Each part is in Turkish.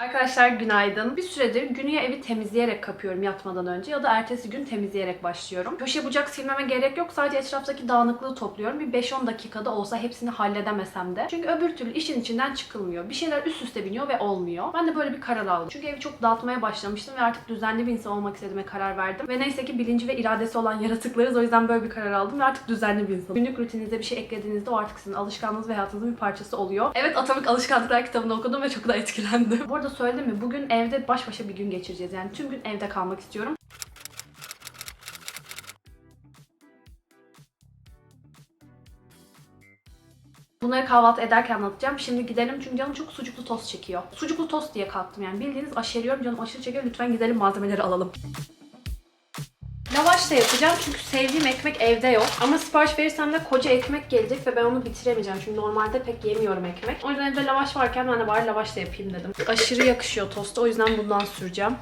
Arkadaşlar günaydın. Bir süredir günü evi temizleyerek kapıyorum yatmadan önce ya da ertesi gün temizleyerek başlıyorum. Köşe bucak silmeme gerek yok. Sadece etraftaki dağınıklığı topluyorum. Bir 5-10 dakikada olsa hepsini halledemesem de. Çünkü öbür türlü işin içinden çıkılmıyor. Bir şeyler üst üste biniyor ve olmuyor. Ben de böyle bir karar aldım. Çünkü evi çok dağıtmaya başlamıştım ve artık düzenli bir insan olmak istediğime karar verdim. Ve neyse ki bilinci ve iradesi olan yaratıklarız. O yüzden böyle bir karar aldım ve artık düzenli bir insanım. Günlük rutininize bir şey eklediğinizde o artık sizin alışkanlığınız ve hayatınızın bir parçası oluyor. Evet Atomik Alışkanlıklar kitabını okudum ve çok da etkilendim. Bu arada söyledim mi? Bugün evde baş başa bir gün geçireceğiz. Yani tüm gün evde kalmak istiyorum. Bunları kahvaltı ederken anlatacağım. Şimdi gidelim çünkü canım çok sucuklu tost çekiyor. Sucuklu tost diye kalktım yani. Bildiğiniz aşeriyorum canım aşırı çekiyor. Lütfen gidelim malzemeleri alalım. Lavaş da yapacağım çünkü sevdiğim ekmek evde yok. Ama sipariş verirsem de koca ekmek gelecek ve ben onu bitiremeyeceğim. Çünkü normalde pek yemiyorum ekmek. O yüzden evde lavaş varken ben de bari lavaş da yapayım dedim. Aşırı yakışıyor tosta o yüzden bundan süreceğim.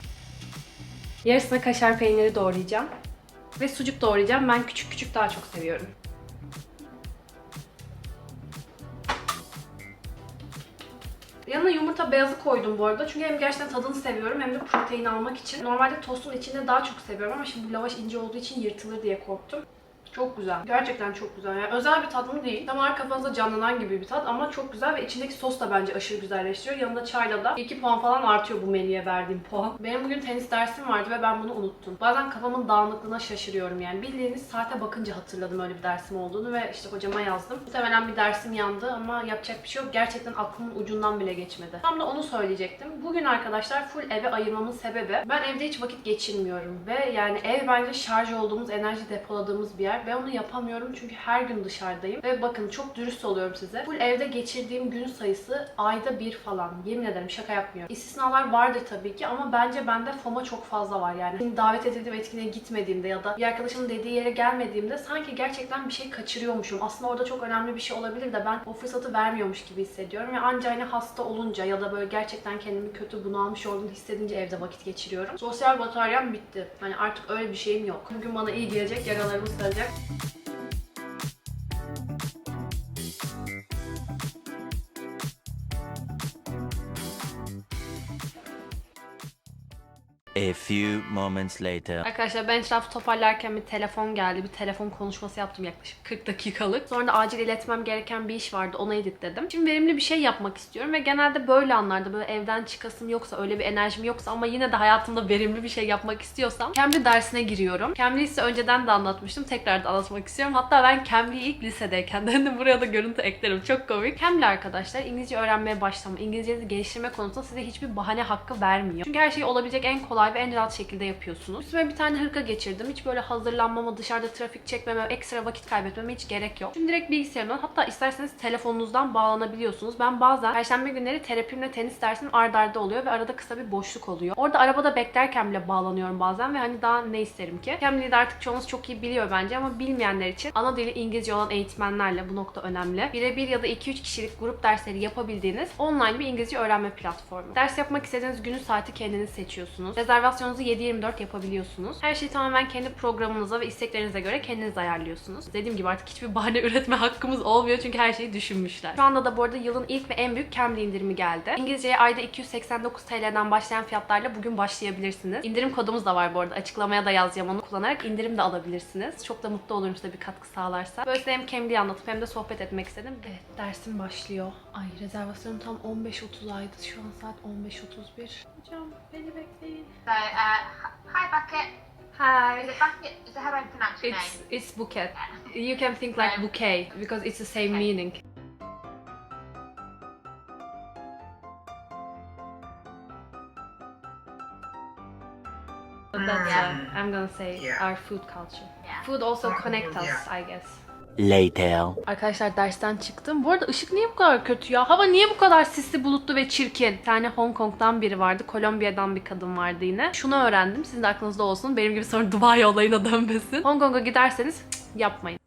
Yarısına kaşar peyniri doğrayacağım. Ve sucuk doğrayacağım. Ben küçük küçük daha çok seviyorum. Yanına yumurta beyazı koydum bu arada. Çünkü hem gerçekten tadını seviyorum hem de protein almak için. Normalde tostun içinde daha çok seviyorum ama şimdi bu lavaş ince olduğu için yırtılır diye korktum. Çok güzel. Gerçekten çok güzel. Yani özel bir tadı mı değil. Olarak kafanızda canlanan gibi bir tat ama çok güzel ve içindeki sos da bence aşırı güzelleştiriyor. Yanında çayla da 2 puan falan artıyor bu menüye verdiğim puan. Benim bugün tenis dersim vardı ve ben bunu unuttum. Bazen kafamın dağınıklığına şaşırıyorum yani. Bildiğiniz saate bakınca hatırladım öyle bir dersim olduğunu ve işte hocama yazdım. Muhtemelen bir dersim yandı ama yapacak bir şey yok. Gerçekten aklımın ucundan bile geçmedi. Tam da onu söyleyecektim. Bugün arkadaşlar full eve ayırmamın sebebi ben evde hiç vakit geçirmiyorum ve yani ev bence şarj olduğumuz, enerji depoladığımız bir yer ve onu yapamıyorum çünkü her gün dışarıdayım. Ve bakın çok dürüst oluyorum size. Full evde geçirdiğim gün sayısı ayda bir falan. Yemin ederim şaka yapmıyorum. İstisnalar vardır tabii ki ama bence bende FOMO çok fazla var yani. Davet edildiğim etkinliğe gitmediğimde ya da bir arkadaşımın dediği yere gelmediğimde sanki gerçekten bir şey kaçırıyormuşum. Aslında orada çok önemli bir şey olabilir de ben o fırsatı vermiyormuş gibi hissediyorum. Ve anca hani hasta olunca ya da böyle gerçekten kendimi kötü bunalmış olduğumu hissedince evde vakit geçiriyorum. Sosyal bataryam bitti. Hani artık öyle bir şeyim yok. Bugün bana iyi gelecek, yaralarımı saracak. it. A few moments later. Arkadaşlar ben etrafı toparlarken bir telefon geldi. Bir telefon konuşması yaptım yaklaşık 40 dakikalık. Sonra da acil iletmem gereken bir iş vardı. Onu editledim. Şimdi verimli bir şey yapmak istiyorum ve genelde böyle anlarda böyle evden çıkasım yoksa, öyle bir enerjim yoksa ama yine de hayatımda verimli bir şey yapmak istiyorsam Cambly dersine giriyorum. Cambly'i ise önceden de anlatmıştım. Tekrar da anlatmak istiyorum. Hatta ben Cambly'i ilk lisedeyken de buraya da görüntü eklerim. Çok komik. Cambly arkadaşlar İngilizce öğrenmeye başlama, İngilizcenizi geliştirme konusunda size hiçbir bahane hakkı vermiyor. Çünkü her şeyi olabilecek en kolay ve en rahat şekilde yapıyorsunuz. Üstüme bir tane hırka geçirdim. Hiç böyle hazırlanmama, dışarıda trafik çekmeme, ekstra vakit kaybetmeme hiç gerek yok. Şimdi direkt bilgisayarımdan hatta isterseniz telefonunuzdan bağlanabiliyorsunuz. Ben bazen perşembe günleri terapimle tenis dersim ard arda oluyor ve arada kısa bir boşluk oluyor. Orada arabada beklerken bile bağlanıyorum bazen ve hani daha ne isterim ki? Cambly'de artık çoğunuz çok iyi biliyor bence ama bilmeyenler için ana dili İngilizce olan eğitmenlerle bu nokta önemli. Birebir ya da 2-3 kişilik grup dersleri yapabildiğiniz online bir İngilizce öğrenme platformu. Ders yapmak istediğiniz günü saati kendiniz seçiyorsunuz. Rezervasyonunuzu 7-24 yapabiliyorsunuz. Her şeyi tamamen kendi programınıza ve isteklerinize göre kendiniz ayarlıyorsunuz. Dediğim gibi artık hiçbir bahane üretme hakkımız olmuyor çünkü her şeyi düşünmüşler. Şu anda da bu arada yılın ilk ve en büyük Cambly indirimi geldi. İngilizceye ayda 289 TL'den başlayan fiyatlarla bugün başlayabilirsiniz. İndirim kodumuz da var bu arada. Açıklamaya da yazacağım onu kullanarak indirim de alabilirsiniz. Çok da mutlu olurum size bir katkı sağlarsa. Böyle size hem Cambly'i anlatıp hem de sohbet etmek istedim. Evet dersim başlıyor. Ay rezervasyonum tam 15.30'aydı. Şu an saat 15.31. Hocam beni bekleyin. So, uh, hi Bucket. Hi. Is it Bucket? Is it how I pronounce your It's name? it's bouquet. You can think like bouquet because it's the same okay. meaning. But that's Yeah. uh, I'm gonna say Yeah. our food culture. Yeah. Food also Mhm, connect us, yeah. I guess. Later. Arkadaşlar dersten çıktım. Bu arada ışık niye bu kadar kötü ya? Hava niye bu kadar sisli, bulutlu ve çirkin? Bir tane Hong Kong'dan biri vardı. Kolombiya'dan bir kadın vardı yine. Şunu öğrendim. Sizin de aklınızda olsun. Benim gibi sonra Dubai olayına dönmesin. Hong Kong'a giderseniz cık, yapmayın.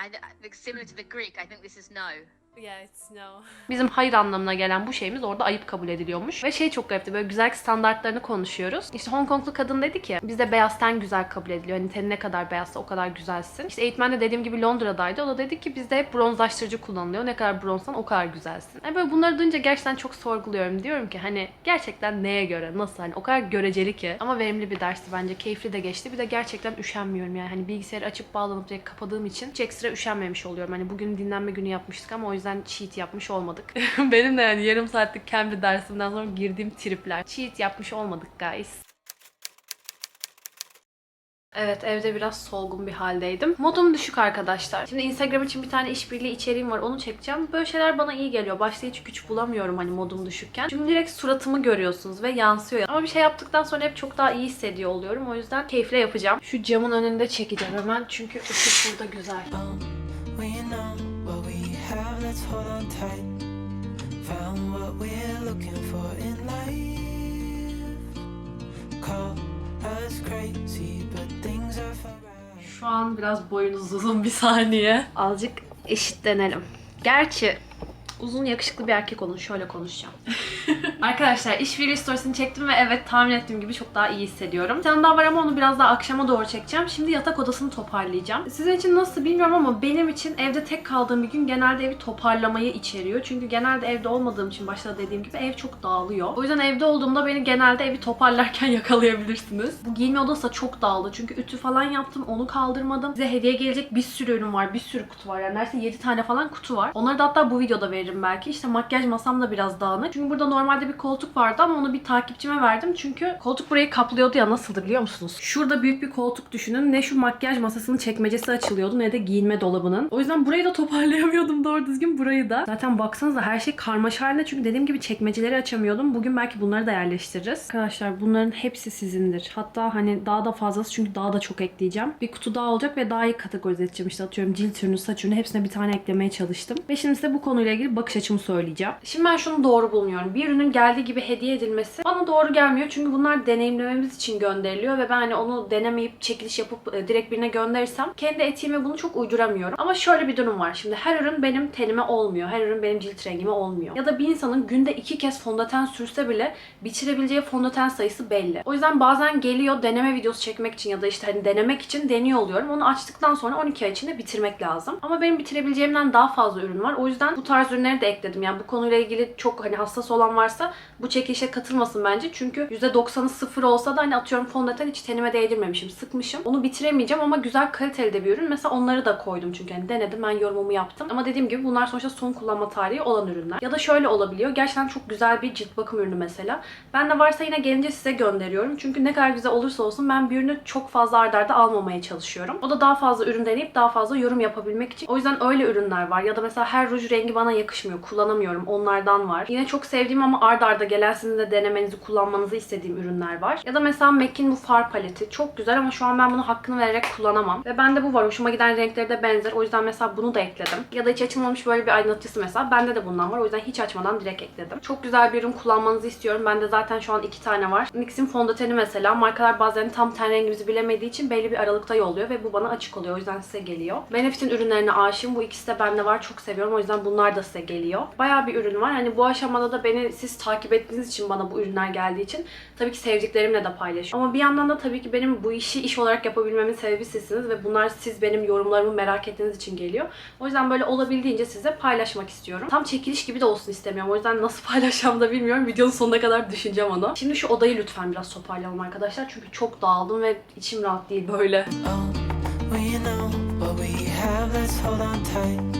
I, similar to the Greek, I think this is no. Bizim hayır anlamına gelen bu şeyimiz orada ayıp kabul ediliyormuş. Ve şey çok garipti böyle güzellik standartlarını konuşuyoruz. İşte Hong Konglu kadın dedi ki bizde beyaz ten güzel kabul ediliyor. Hani tenin ne kadar beyazsa o kadar güzelsin. İşte eğitmen de dediğim gibi Londra'daydı. O da dedi ki bizde hep bronzlaştırıcı kullanılıyor. Ne kadar bronzsan o kadar güzelsin. Yani böyle bunları duyunca gerçekten çok sorguluyorum. Diyorum ki hani gerçekten neye göre nasıl hani o kadar göreceli ki. Ama verimli bir dersti bence. Keyifli de geçti. Bir de gerçekten üşenmiyorum yani. Hani bilgisayarı açıp bağlanıp direkt kapadığım için hiç ekstra üşenmemiş oluyorum. Hani bugün dinlenme günü yapmıştık ama o yüzden cheat yapmış olmadık. Benim de yani yarım saatlik Cambly dersimden sonra girdiğim tripler. Cheat yapmış olmadık guys. Evet evde biraz solgun bir haldeydim. Modum düşük arkadaşlar. Şimdi Instagram için bir tane işbirliği içeriğim var onu çekeceğim. Böyle şeyler bana iyi geliyor. Başta hiç güç bulamıyorum hani modum düşükken. Çünkü direkt suratımı görüyorsunuz ve yansıyor. Ama bir şey yaptıktan sonra hep çok daha iyi hissediyor oluyorum. O yüzden keyifle yapacağım. Şu camın önünde çekeceğim hemen çünkü ışık burada güzel. Hold on tight. Found what we're looking for in life. Call us crazy, but things are. Şu an biraz boyunuz uzun bir saniye. Azıcık eşitlenelim. Gerçi uzun yakışıklı bir erkek olun. Şöyle konuşacağım. Arkadaşlar işbirliği storiesini çektim ve evet tahmin ettiğim gibi çok daha iyi hissediyorum. Bir tane daha var ama onu biraz daha akşama doğru çekeceğim. Şimdi yatak odasını toparlayacağım. Sizin için nasıl bilmiyorum ama benim için evde tek kaldığım bir gün genelde evi toparlamayı içeriyor. Çünkü genelde evde olmadığım için başta dediğim gibi ev çok dağılıyor. O yüzden evde olduğumda beni genelde evi toparlarken yakalayabilirsiniz. Bu giyinme odası da çok dağıldı. Çünkü ütü falan yaptım. Onu kaldırmadım. Size hediye gelecek bir sürü ürün var. Bir sürü kutu var. Yani neredeyse 7 tane falan kutu var. Onları da hatta bu videoda veririm belki. İşte makyaj masam da biraz dağınık. Çünkü burada normalde bir koltuk vardı ama onu bir takipçime verdim. Çünkü koltuk burayı kaplıyordu ya nasıldı biliyor musunuz? Şurada büyük bir koltuk düşünün. Ne şu makyaj masasının çekmecesi açılıyordu ne de giyinme dolabının. O yüzden burayı da toparlayamıyordum doğru düzgün burayı da. Zaten baksanıza her şey karmaşa halinde çünkü dediğim gibi çekmeceleri açamıyordum. Bugün belki bunları da yerleştiririz. Arkadaşlar bunların hepsi sizindir. Hatta hani daha da fazlası çünkü daha da çok ekleyeceğim. Bir kutu daha olacak ve daha iyi kategorize edeceğim. İşte atıyorum cilt ürünü, saç ürünü hepsine bir tane eklemeye çalıştım. Ve şimdi size bu konuyla ilgili bakış açımı söyleyeceğim. Şimdi ben şunu doğru bulmuyorum. Bir ürünün geldiği gibi hediye edilmesi bana doğru gelmiyor. Çünkü bunlar deneyimlememiz için gönderiliyor ve ben hani onu denemeyip çekiliş yapıp e, direkt birine gönderirsem kendi etiğime bunu çok uyduramıyorum. Ama şöyle bir durum var. Şimdi her ürün benim tenime olmuyor. Her ürün benim cilt rengime olmuyor. Ya da bir insanın günde iki kez fondöten sürse bile bitirebileceği fondöten sayısı belli. O yüzden bazen geliyor deneme videosu çekmek için ya da işte hani denemek için deniyor oluyorum. Onu açtıktan sonra 12 ay içinde bitirmek lazım. Ama benim bitirebileceğimden daha fazla ürün var. O yüzden bu tarz ürünleri de ekledim. Yani bu konuyla ilgili çok hani hassas olan varsa bu çekilişe katılmasın bence. Çünkü %90'ı sıfır olsa da hani atıyorum fondöten hiç tenime değdirmemişim, sıkmışım. Onu bitiremeyeceğim ama güzel kaliteli de bir ürün. Mesela onları da koydum çünkü hani denedim ben yorumumu yaptım. Ama dediğim gibi bunlar sonuçta son kullanma tarihi olan ürünler. Ya da şöyle olabiliyor. Gerçekten çok güzel bir cilt bakım ürünü mesela. Ben de varsa yine gelince size gönderiyorum. Çünkü ne kadar güzel olursa olsun ben bir ürünü çok fazla ardarda arda almamaya çalışıyorum. O da daha fazla ürün deneyip daha fazla yorum yapabilmek için. O yüzden öyle ürünler var. Ya da mesela her ruj rengi bana yakışmıyor. Kullanamıyorum. Onlardan var. Yine çok sevdiğim ama ardarda arda gelen sizin de denemenizi, kullanmanızı istediğim ürünler var. Ya da mesela MAC'in bu far paleti. Çok güzel ama şu an ben bunu hakkını vererek kullanamam. Ve bende bu var. Hoşuma giden renkleri de benzer. O yüzden mesela bunu da ekledim. Ya da hiç açılmamış böyle bir aydınlatıcısı mesela. Bende de bundan var. O yüzden hiç açmadan direkt ekledim. Çok güzel bir ürün kullanmanızı istiyorum. Bende zaten şu an iki tane var. NYX'in fondöteni mesela. Markalar bazen tam ten rengimizi bilemediği için belli bir aralıkta yolluyor ve bu bana açık oluyor. O yüzden size geliyor. Benefit'in ürünlerine aşığım. Bu ikisi de bende var. Çok seviyorum. O yüzden bunlar da size geliyor. Bayağı bir ürün var. Hani bu aşamada da beni siz takip ettiğiniz için bana bu ürünler geldiği için tabii ki sevdiklerimle de paylaşıyorum. Ama bir yandan da tabii ki benim bu işi iş olarak yapabilmemin sebebi sizsiniz ve bunlar siz benim yorumlarımı merak ettiğiniz için geliyor. O yüzden böyle olabildiğince size paylaşmak istiyorum. Tam çekiliş gibi de olsun istemiyorum. O yüzden nasıl paylaşacağım da bilmiyorum. Videonun sonuna kadar düşüneceğim onu. Şimdi şu odayı lütfen biraz toparlayalım arkadaşlar. Çünkü çok dağıldım ve içim rahat değil böyle. Oh, we know what we have, let's hold on tight.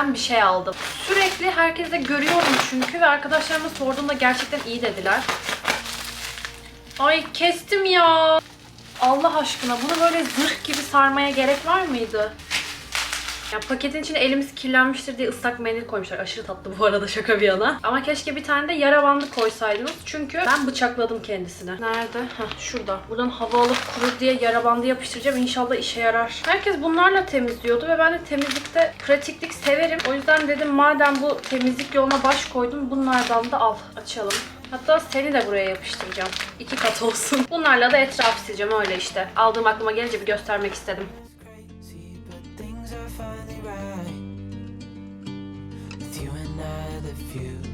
Ben bir şey aldım. Sürekli herkese görüyorum çünkü ve arkadaşlarıma sorduğumda gerçekten iyi dediler. Ay kestim ya. Allah aşkına bunu böyle zırh gibi sarmaya gerek var mıydı? Ya paketin içine elimiz kirlenmiştir diye ıslak mendil koymuşlar. Aşırı tatlı bu arada şaka bir yana. Ama keşke bir tane de yara bandı koysaydınız. Çünkü ben bıçakladım kendisini. Nerede? Heh, şurada. Buradan hava alıp kurur diye yara bandı yapıştıracağım. İnşallah işe yarar. Herkes bunlarla temizliyordu ve ben de temizlikte pratiklik severim. O yüzden dedim madem bu temizlik yoluna baş koydum bunlardan da al. Açalım. Hatta seni de buraya yapıştıracağım. İki kat olsun. Bunlarla da etraf sileceğim öyle işte. Aldığım aklıma gelince bir göstermek istedim. The future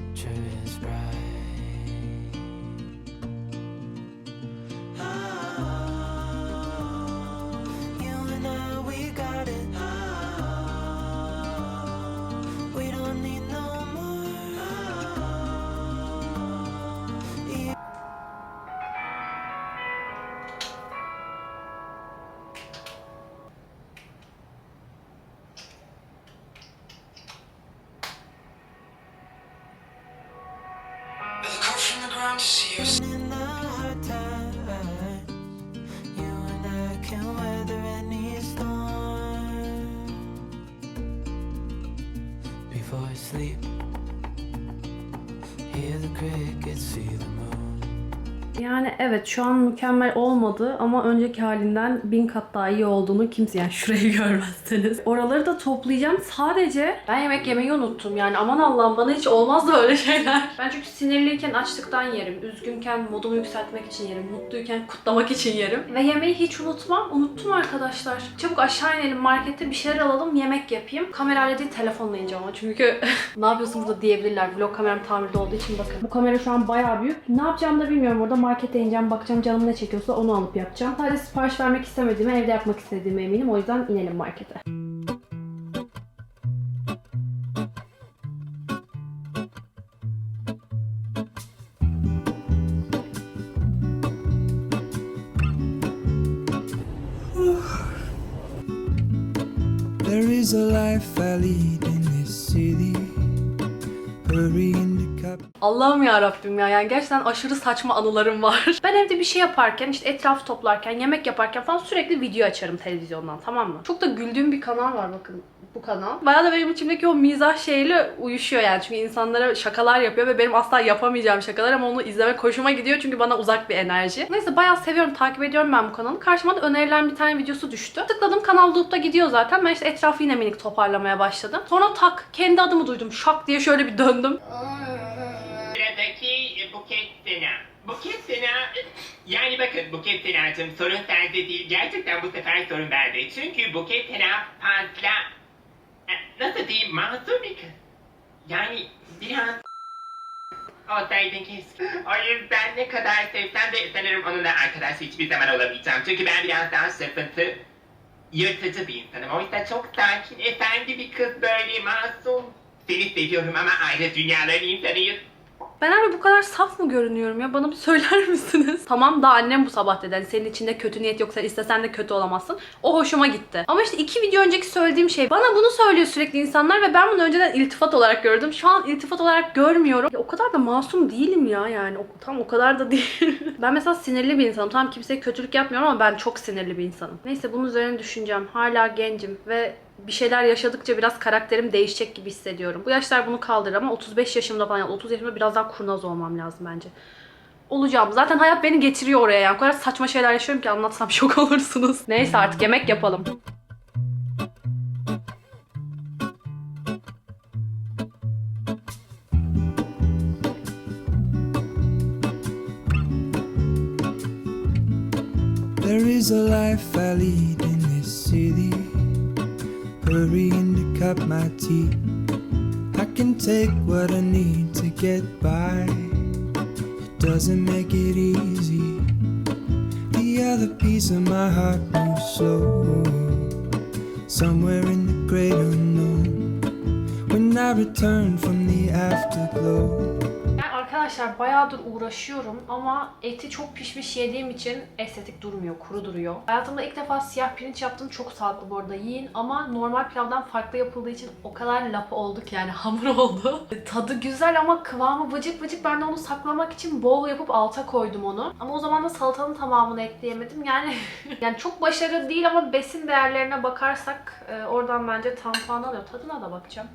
In the hard times, you and I can weather any storm. Before I sleep, hear the crickets, see the. Yani evet şu an mükemmel olmadı ama önceki halinden bin kat daha iyi olduğunu kimse yani şurayı görmezseniz. Oraları da toplayacağım. Sadece ben yemek yemeyi unuttum. Yani aman Allah'ım bana hiç olmaz da öyle şeyler. Ben çünkü sinirliyken açlıktan yerim. Üzgünken modumu yükseltmek için yerim. Mutluyken kutlamak için yerim. Ve yemeği hiç unutmam. Unuttum arkadaşlar. Çabuk aşağı inelim markette bir şeyler alalım yemek yapayım. Kamerayla değil telefonla ineceğim ama çünkü ne yapıyorsun burada diyebilirler. Vlog kameram tamirde olduğu için bakın. Bu kamera şu an bayağı büyük. Ne yapacağımı da bilmiyorum. Orada markete ineceğim. Bakacağım canım ne çekiyorsa onu alıp yapacağım. Sadece sipariş vermek istemediğime evde yapmak istediğime eminim. O yüzden inelim markete. There is a life I lead in this city. Hurry in the cup. Allah'ım ya Rabbim ya yani gerçekten aşırı saçma anılarım var. Ben evde bir şey yaparken işte etraf toplarken, yemek yaparken falan sürekli video açarım televizyondan tamam mı? Çok da güldüğüm bir kanal var bakın bu kanal. Bayağı da benim içimdeki o mizah şeyiyle uyuşuyor yani. Çünkü insanlara şakalar yapıyor ve benim asla yapamayacağım şakalar ama onu izlemek hoşuma gidiyor çünkü bana uzak bir enerji. Neyse bayağı seviyorum, takip ediyorum ben bu kanalı. Karşıma da önerilen bir tane videosu düştü. Tıkladım kanal loop'ta gidiyor zaten. Ben işte etrafı yine minik toparlamaya başladım. Sonra tak kendi adımı duydum. Şak diye şöyle bir döndüm. Sena. Buket Sena, yani bakın Buket Sena'cığım sorun sende değil. Gerçekten bu sefer sorun bende. Çünkü Buket Sena fazla, e, nasıl diyeyim, masum bir. Yani biraz olsaydın keşke. O yüzden ne kadar sevsem de sanırım onunla arkadaş hiçbir zaman olamayacağım. Çünkü ben biraz daha şırpıntı, yırtıcı bir insanım. O yüzden çok sakin, efendi bir kız böyle masum. Seni seviyorum ama ayrı dünyaların insanıyız. Ben abi bu kadar saf mı görünüyorum ya? Bana bir söyler misiniz? Tamam da annem bu sabah dedi. Hani senin içinde kötü niyet yoksa istesen de kötü olamazsın. O hoşuma gitti. Ama işte iki video önceki söylediğim şey. Bana bunu söylüyor sürekli insanlar ve ben bunu önceden iltifat olarak gördüm. Şu an iltifat olarak görmüyorum. Ya o kadar da masum değilim ya yani. O, tam o kadar da değil. ben mesela sinirli bir insanım. Tamam kimseye kötülük yapmıyorum ama ben çok sinirli bir insanım. Neyse bunun üzerine düşüneceğim. Hala gencim ve bir şeyler yaşadıkça biraz karakterim değişecek gibi hissediyorum. Bu yaşlar bunu kaldırır ama 35 yaşımda falan, yani 30 yaşımda biraz daha kurnaz olmam lazım bence. Olacağım. Zaten hayat beni getiriyor oraya yani. O kadar saçma şeyler yaşıyorum ki anlatsam şok olursunuz. Neyse artık yemek yapalım. There is a life I lead in this city. To cut my teeth. I can take what I need to get by. It doesn't make it easy. The other piece of my heart moves slow. Somewhere in the great unknown. When I return from the afterglow. Arkadaşlar bayağıdır uğraşıyorum ama eti çok pişmiş yediğim için estetik durmuyor, kuru duruyor. Hayatımda ilk defa siyah pirinç yaptım. Çok sağlıklı bu arada yiyin ama normal pilavdan farklı yapıldığı için o kadar lapa oldu ki yani hamur oldu. Tadı güzel ama kıvamı vıcık vıcık. Ben de onu saklamak için bol yapıp alta koydum onu. Ama o zaman da salatanın tamamını ekleyemedim. Yani yani çok başarılı değil ama besin değerlerine bakarsak e, oradan bence tam puan alıyor. Tadına da bakacağım.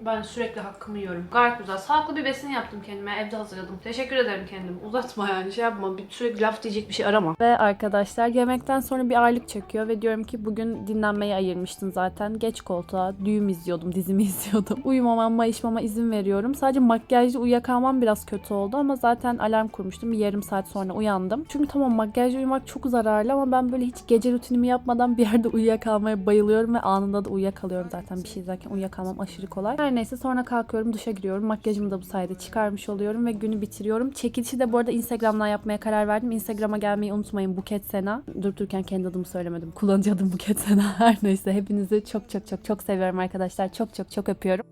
Ben sürekli hakkımı yiyorum. Gayet güzel. Sağlıklı bir besin yaptım kendime. Evde hazırladım. Teşekkür ederim kendim. Uzatma yani şey yapma. Bir sürekli laf diyecek bir şey arama. Ve arkadaşlar yemekten sonra bir ağırlık çöküyor ve diyorum ki bugün dinlenmeye ayırmıştın zaten. Geç koltuğa düğüm izliyordum, dizimi izliyordum. Uyumama, mayışmama izin veriyorum. Sadece makyajlı uyuyakalmam biraz kötü oldu ama zaten alarm kurmuştum. Bir yarım saat sonra uyandım. Çünkü tamam makyajlı uyumak çok zararlı ama ben böyle hiç gece rutinimi yapmadan bir yerde uyuyakalmaya bayılıyorum ve anında da uyuyakalıyorum zaten. Bir şey izlerken uyuyakalmam aşırı kolay. Her neyse sonra kalkıyorum, duşa giriyorum. Makyajımı da bu sayede çıkarmış oluyorum ve günü bitiriyorum. Çekilişi de bu arada Instagram'dan yapmaya karar verdim. Instagram'a gelmeyi unutmayın Buket Sena. Durup dururken kendi adımı söylemedim. Kullanıcı adım Buket Sena. Her neyse hepinizi çok çok çok çok seviyorum arkadaşlar. Çok çok çok öpüyorum.